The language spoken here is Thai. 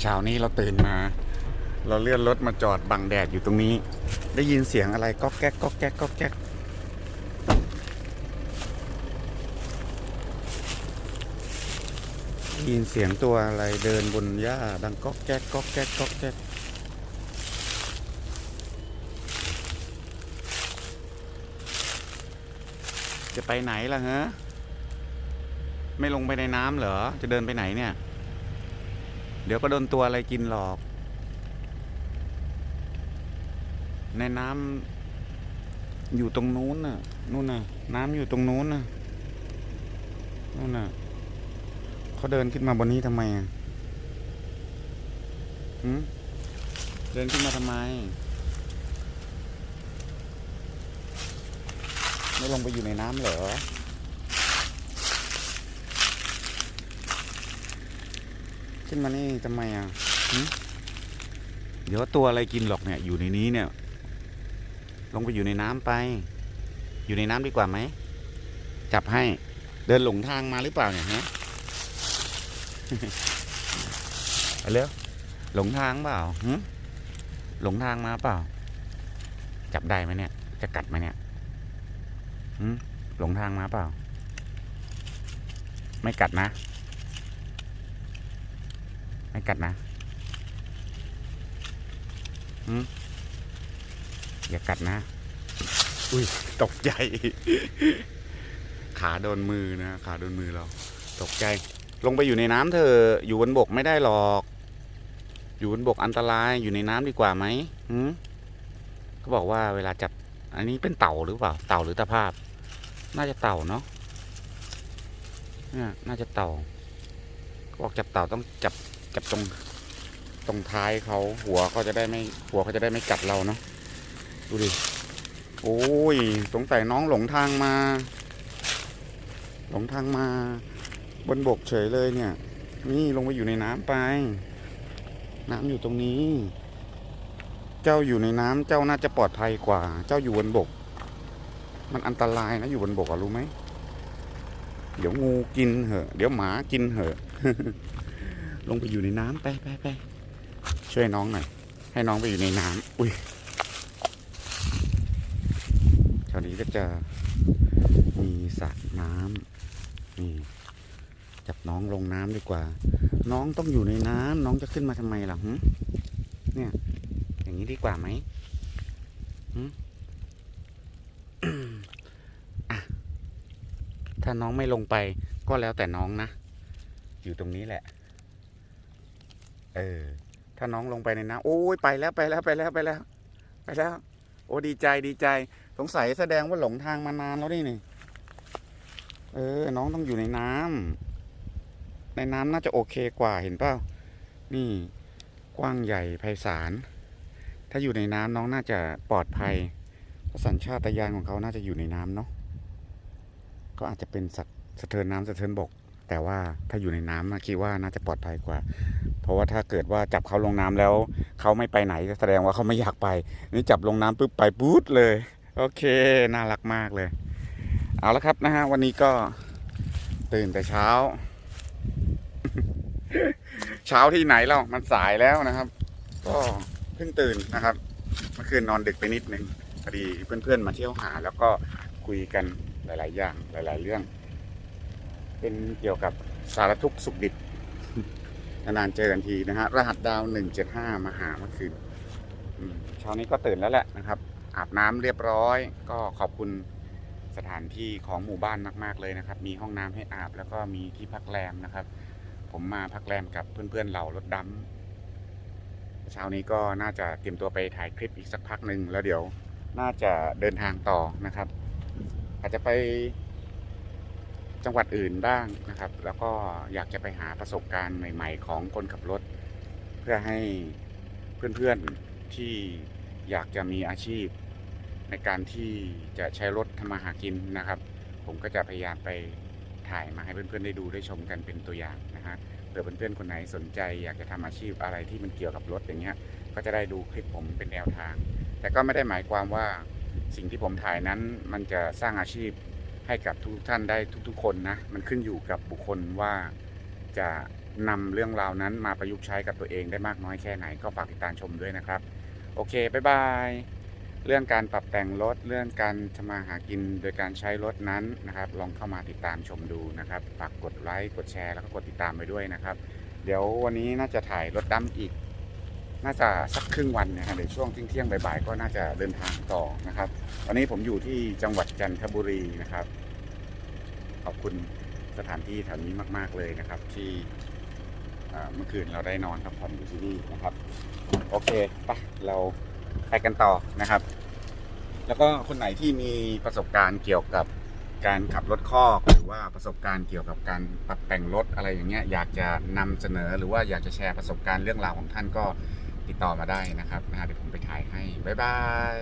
เช้านี้เราตื่นมา เราเลื่อนรถมาจอดบังแดดอยู่ตรงนี้ ได้ยินเสียงอะไรก๊อกแก๊กก๊อกแก๊กก๊อกแก๊กได้ยินเสียงตัวอะไรเดินบนหญ้าดังก๊อกแก๊กก๊อกแก๊กก๊อกแก๊กจะไปไหนล่ะฮะ ไม่ลงไปในน้ำเหรอ จะเดินไปไหนเนี่ย เดี๋ยวก็โดนตัวอะไรกินหรอก ในน้ำอยู่ตรงนู้นน่ะนู่นน่ะ น้ำอยู่ตรงนู้นน่ะนู่นน่ะเขาเดินขึ้นมาบนนี้ทำไมอะเดินขึ้นมาทำไม ไม่ลงไปอยู่ในน้ำเหรอ ขึ้นมานี่ทำไมอะเดี๋ยวตัวอะไรกินหรอกเนี่ยอยู่ในนี้เนี่ย ลงไปอยู่ในน้ำไป อยู่ในน้ำดีกว่าไหม จับให้เดินหลงทางมาหรือเปล่าเนี่ยฮะไปเร็วหลงทางเปล่าหึหลงทางมาเปล่า จับได้ไหมเนี่ย จะกัดไหมเนี่ยหึหลงทางมาเปล่า ไม่กัดนะ ไม่กัดนะหืมอย่ากัดนะ อุ้ย ตกใจ ขาโดนมือนะ ขาโดนมือเรา ตกใจ ลงไปอยู่ในน้ำเถอะอยู่บนบกไม่ได้หรอก อยู่บนบกอันตราย อยู่ในน้ำดีกว่าไหมหืมเขาบอกว่าเวลาจับ อันนี้เป็นเต่าหรือเปล่า เต่าหรือตะภาพ น่าจะเต่าเนาะเนี่ยน่าจะเต่าเขาบอกจับเต่าต้องจับ จับตรงตรงท้ายเขาหัวเขาจะได้ไม่หัวเขาจะได้ไม่กัดเราเนาะดูดิโอ้ยสงสัยน้องหลงทางมา หลงทางมา บนบกเฉยเลยเนี่ย นี่ลงไปอยู่ในน้ำไป น้ำอยู่ตรงนี้ เจ้าอยู่ในน้ำเจ้าน่าจะปลอดภัยกว่า เจ้าอยู่บนบก มันอันตรายนะอยู่บนบกอะรู้ไหมเดี๋ยวงูกินเหอะ เดี๋ยวหมากินเหอะ ลงไปอยู่ในน้ำไปไปไปช่วยน้องหน่อย ให้น้องไปอยู่ในน้ำอุ้ยแถวนี้ก็จะมีสระน้ำนี่จับน้องลงน้ำดีกว่า น้องต้องอยู่ในน้ำน้องจะขึ้นมาทำไมล่ะหึเนี่ย อย่างนี้ดีกว่าไหมหึอะถ้าน้องไม่ลงไปก็แล้วแต่น้องนะ อยู่ตรงนี้แหละ เออ ถ้าน้องลงไปในน้ำโอ้ยไปแล้วไปแล้วไปแล้วไปแล้ว ไปแล้ว โอ้ดีใจดีใจ สงสัยแสดงว่าหลงทางมานานแล้วนี่นี่ เออ น้องต้องอยู่ในน้ำในน้ำน่าจะโอเคกว่าเห็นเปล่านี่กว้างใหญ่ไพศาล ถ้าอยู่ในน้ำน้องน่าจะปลอดภัยเพราะสัญชาตญาณของเขาน่าจะอยู่ในน้ำเนาะก็อาจจะเป็นสัตว์สะเทินน้ำสะเทินบก แต่ว่าถ้าอยู่ในน้ำนะคิดว่าน่าจะปลอดภัยกว่า เพราะว่าถ้าเกิดว่าจับเขาลงน้ำแล้ว เขาไม่ไปไหนแสดงว่าเขาไม่อยากไป นี่จับลงน้ำปุ๊บไปปุ๊ดเลย โอเค น่ารักมากเลย เอาละครับนะฮะวันนี้ก็ตื่นแต่เช้า เช้าที่ไหนแล้วมันสายแล้วนะครับ ก็เพิ่งตื่นนะครับเมื่อคืนนอนดึกไปนิดนึงพอดีเพื่อนๆมาเที่ยวหา แล้วก็คุยกันหลาย ๆ อย่างหลาย ๆ เรื่อง เป็นเกี่ยวกับสารทุกข์สุขดิบนานๆเจอกันทีนะฮะรหัสดาวหนึ่งเจ็ดห้ามาหาเมื่อคืนเช้านี้ก็ตื่นแล้วแหละนะครับ อาบน้ำเรียบร้อย ก็ขอบคุณสถานที่ของหมู่บ้านมากๆเลยนะครับ มีห้องน้ำให้อาบแล้วก็มีที่พักแรมนะครับ ผมมาพักแรมกับเพื่อนๆเหล่ารถดำเช้านี้ก็น่าจะเตรียมตัวไปถ่ายคลิปอีกสักพักหนึ่งแล้วเดี๋ยวน่าจะเดินทางต่อนะครับ อาจจะไป จังหวัดอื่นบ้างนะครับ แล้วก็อยากจะไปหาประสบการณ์ใหม่ ๆ ของคนขับรถ เพื่อให้เพื่อนๆที่อยากจะมีอาชีพ ในการที่จะใช้รถทำมาหากินนะครับ ผมก็จะพยายามไปถ่ายมาให้เพื่อนๆได้ดูได้ชมกันเป็นตัวอย่างนะฮะเผื่อเพื่อนๆคนไหนสนใจ อยากจะทำอาชีพอะไรที่มันเกี่ยวกับรถอย่างเงี้ย ก็จะได้ดูคลิปผมเป็นแนวทาง แต่ก็ไม่ได้หมายความว่าสิ่งที่ผมถ่ายนั้นมันจะสร้างอาชีพ ให้กับทุกท่านได้ทุกๆ คนนะมันขึ้นอยู่กับบุคคลว่าจะนำเรื่องราวนั้นมาประยุกต์ใช้กับตัวเองได้มากน้อยแค่ไหนก็ฝากติดตามชมด้วยนะครับ โอเคบ๊ายบายเรื่องการปรับแต่งรถเรื่องการทำมาหากินโดยการใช้รถนั้นนะครับ ลองเข้ามาติดตามชมดูนะครับฝากกดไลค์กดแชร์แล้วก็กดติดตามไปด้วยนะครับ เดี๋ยววันนี้น่าจะถ่ายรถดำอีก น่าจะสักครึ่งวันนะครับเดี๋ยวช่วงเที่ยงบ่ายๆก็น่าจะเดินทางต่อนะครับวันนี้ผมอยู่ที่จังหวัดจันทบุรีนะครับ ขอบคุณสถานที่แถวนี้มาก ๆเลยนะครับ ที่เมื่อคืนเราได้นอนพักผ่อนอยู่ที่นี่นะครับ โอเคไปเราไปกันต่อนะครับ แล้วก็คนไหนที่มีประสบการณ์เกี่ยวกับการขับรถคอกหรือว่าประสบการณ์เกี่ยวกับการปรับแต่งรถอะไรอย่างเงี้ยอยากจะนำเสนอหรือว่าอยากจะแชร์ประสบการณ์เรื่องราวของท่านก็ ติดต่อมาได้นะครับนะฮะเดี๋ยวผมไปถ่ายให้ บ๊ายบาย